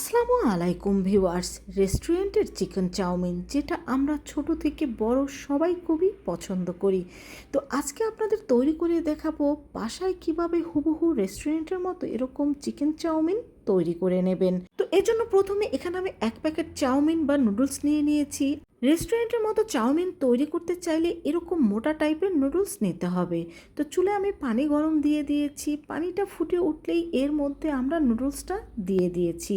আসসালামু আলাইকুম ভিউয়ার্স, রেস্টুরেন্টের চিকেন চাউমিন, যেটা আমরা ছোট থেকে বড় সবাই খুবই পছন্দ করি। তো আজকে আপনাদের তৈরি করে দেখাবো বাসায় কীভাবে হুবহু রেস্টুরেন্টের মতো এরকম চিকেন চাউমিন তৈরি করে নেবেন। তো জন্য প্রথমে এখানে আমি এক প্যাকেট চাউমিন বা নুডলস নিয়ে নিয়েছি। রেস্টুরেন্টের মতো চাউমিন তৈরি করতে চাইলে এরকম মোটা টাইপের নুডলস নিতে হবে। তো চুলে আমি পানি গরম দিয়ে দিয়েছি। পানিটা ফুটে উঠলেই এর মধ্যে আমরা নুডলসটা দিয়ে দিয়েছি।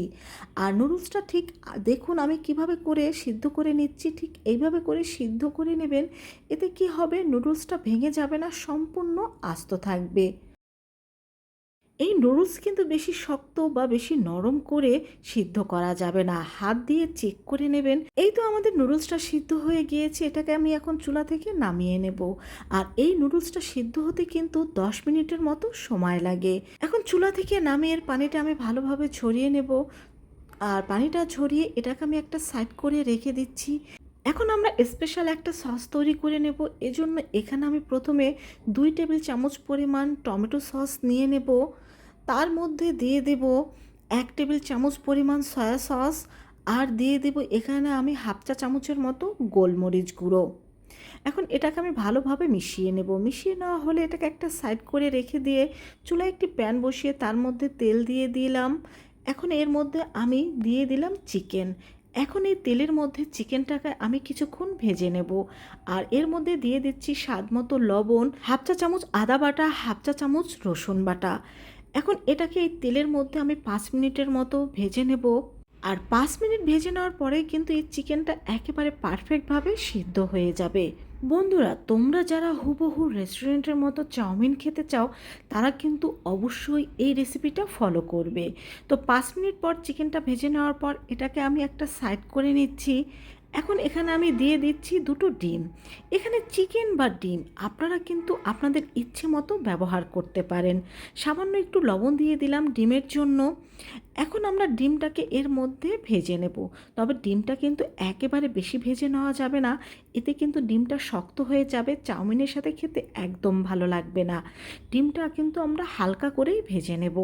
আর নুডলসটা ঠিক, দেখুন আমি কীভাবে করে সিদ্ধ করে নিচ্ছি। ঠিক এইভাবে করে সিদ্ধ করে নেবেন, এতে কি হবে? নুডলসটা ভেঙে যাবে না, সম্পূর্ণ আস্ত থাকবে। এই নুডলস কিন্তু বেশি শক্ত বা বেশি নরম করে সিদ্ধ করা যাবে না। হাত দিয়ে চেক করে নেবেন। এই তো আমাদের নুডলসটা সিদ্ধ হয়ে গিয়েছে, এটাকে আমি এখন চুলা থেকে নামিয়ে নেব। আর এই নুডলসটা সিদ্ধ হতে কিন্তু দশ মিনিটের মতো সময় লাগে। এখন চুলা থেকে নামিয়ে এর পানিটা আমি ভালোভাবে ছড়িয়ে নেব। আর পানিটা ঝরিয়ে এটাকে আমি একটা সাইড করে রেখে দিচ্ছি। এখন আমরা স্পেশাল একটা সস তৈরি করে নেব। এজন্য এখানে আমি প্রথমে দুই টেবিল চামচ পরিমাণ টমেটো সস নিয়ে নেব। তার মধ্যে দিয়ে দেব এক টেবিল চামচ পরিমাণ সয়া সস আর দিয়ে দেব এখানে আমি হাফ চা চামচের মতো গোলমরিচ গুঁড়ো। এখন এটাকে আমি ভালোভাবে মিশিয়ে নেব। মিশিয়ে নেওয়া হলে এটাকে একটা সাইড করে রেখে দিয়ে চুলায় একটি প্যান বসিয়ে তার মধ্যে তেল দিয়ে দিলাম। এখন এর মধ্যে আমি দিয়ে দিলাম চিকেন। এখন এই তেলের মধ্যে চিকেনটাকে আমি কিছুক্ষণ ভেজে নেব। আর এর মধ্যে দিয়ে দিচ্ছি স্বাদ মতো লবণ, হাফ চা চামচ আদা বাটা, হাফ চা চামচ রসুন বাটা। এখন এটাকে এই তেলের মধ্যে আমি পাঁচ মিনিটের মতো ভেজে নেব। আর পাঁচ মিনিট ভেজে নেওয়ার পরে কিন্তু এই চিকেনটা একেবারে পারফেক্টভাবে সিদ্ধ হয়ে যাবে। বন্ধুরা, তোমরা যারা হুবহু রেস্টুরেন্টের মতো চাউমিন খেতে চাও, তারা কিন্তু অবশ্যই এই রেসিপিটা ফলো করবে। তো পাঁচ মিনিট পর চিকেনটা ভেজে নেওয়ার পর এটাকে আমি একটা সাইড করে নিচ্ছি। এখন এখানে আমি দিয়ে দিচ্ছি দুটো ডিম। এখানে চিকেন বা ডিম, আপনারা কিন্তু আপনাদের ইচ্ছে মতো ব্যবহার করতে পারেন। সামান্য একটু লবণ দিয়ে দিলাম ডিমের জন্য। এখন আমরা ডিমটাকে এর মধ্যে ভেজে নেব। তবে ডিমটা কিন্তু একেবারে বেশি ভেজে নেওয়া যাবে না। এতে কিন্তু ডিমটা শক্ত হয়ে যাবে, চাউমিনের সাথে খেতে একদম ভালো লাগবে না। ডিমটা কিন্তু আমরা হালকা করেই ভেজে নেব।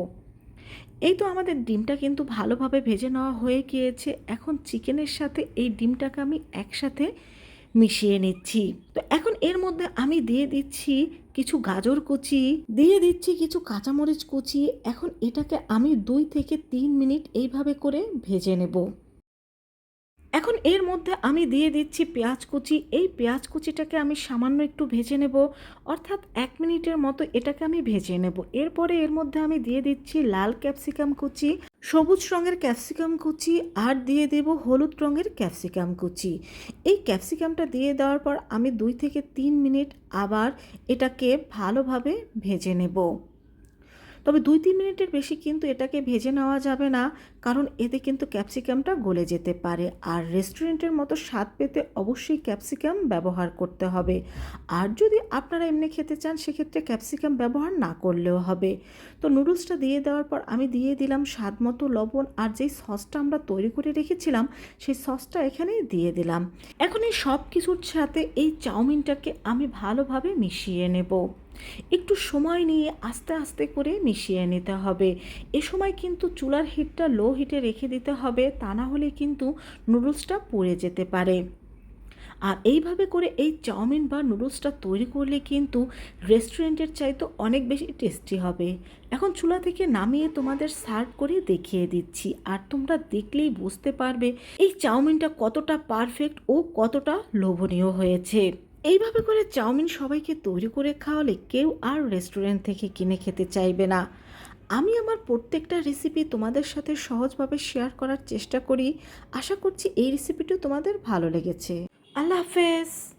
এই তো আমাদের ডিমটা কিন্তু ভালোভাবে ভেজে নেওয়া হয়ে গিয়েছে। এখন চিকেনের সাথে এই ডিমটাকে আমি একসাথে মিশিয়ে নিচ্ছি। তো এখন এর মধ্যে আমি দিয়ে দিচ্ছি কিছু গাজর কুচি, দিয়ে দিচ্ছি কিছু কাঁচামরিচ কুচি। এখন এটাকে আমি দুই থেকে তিন মিনিট এইভাবে করে ভেজে নেব। এখন এর মধ্যে আমি দিয়ে দিচ্ছি পেঁয়াজ কুচি। এই পেঁয়াজ কুচিটাকে আমি সামান্য একটু ভেজে নেব। অর্থাৎ এক মিনিটের মতো এটাকে আমি ভেজে নেব। এরপরে এর মধ্যে আমি দিয়ে দিচ্ছি লাল ক্যাপসিকাম কুচি, সবুজ রঙের ক্যাপসিকাম কুচি আর দিয়ে দেব হলুদ রঙের ক্যাপসিকাম কুচি। এই ক্যাপসিকামটা দিয়ে দেওয়ার পর আমি দুই থেকে তিন মিনিট আবার এটাকে ভালোভাবে ভেজে নেব। তবে দুই তিন মিনিটের বেশি কিন্তু এটাকে ভেজে নেওয়া যাবে না, কারণ এতে কিন্তু ক্যাপসিকামটা গলে যেতে পারে। আর রেস্টুরেন্টের মতো স্বাদ পেতে অবশ্যই ক্যাপসিকাম ব্যবহার করতে হবে। আর যদি আপনারা এমনি খেতে চান, সেক্ষেত্রে ক্যাপসিকাম ব্যবহার না করলেও হবে। তো নুডলসটা দিয়ে দেওয়ার পর আমি দিয়ে দিলাম স্বাদ মতো লবণ, আর যেই সসটা আমরা তৈরি করে রেখেছিলাম, সেই সসটা এখানে দিয়ে দিলাম। এখন এই সব কিছুর সাথে এই চাউমিনটাকে আমি ভালোভাবে মিশিয়ে নেব। একটু সময় নিয়ে আস্তে আস্তে করে মিশিয়ে নিতে হবে। এ সময় কিন্তু চুলার হিটটা লো হিটে রেখে দিতে হবে, তা না হলে কিন্তু নুডলসটা পুড়ে যেতে পারে। আর এইভাবে করে এই চাউমিন বা নুডলসটা তৈরি করলে কিন্তু রেস্টুরেন্টের চাইতে অনেক বেশি টেস্টি হবে। এখন চুলা থেকে নামিয়ে তোমাদের সার্ভ করে দেখিয়ে দিচ্ছি। আর তোমরা দেখলেই বুঝতে পারবে এই চাউমিনটা কতটা পারফেক্ট ও কতটা লোভনীয় হয়েছে। এইভাবে করে চাউমিন সবাইকে তৈরি করে খাওয়ালে কেউ আর রেস্টুরেন্ট থেকে কিনে খেতে চাইবে না। আমি আমার প্রত্যেকটা রেসিপি তোমাদের সাথে সহজভাবে শেয়ার করার চেষ্টা করি। আশা করছি এই রেসিপিটিও তোমাদের ভালো লেগেছে। আল্লাহ হাফেজ।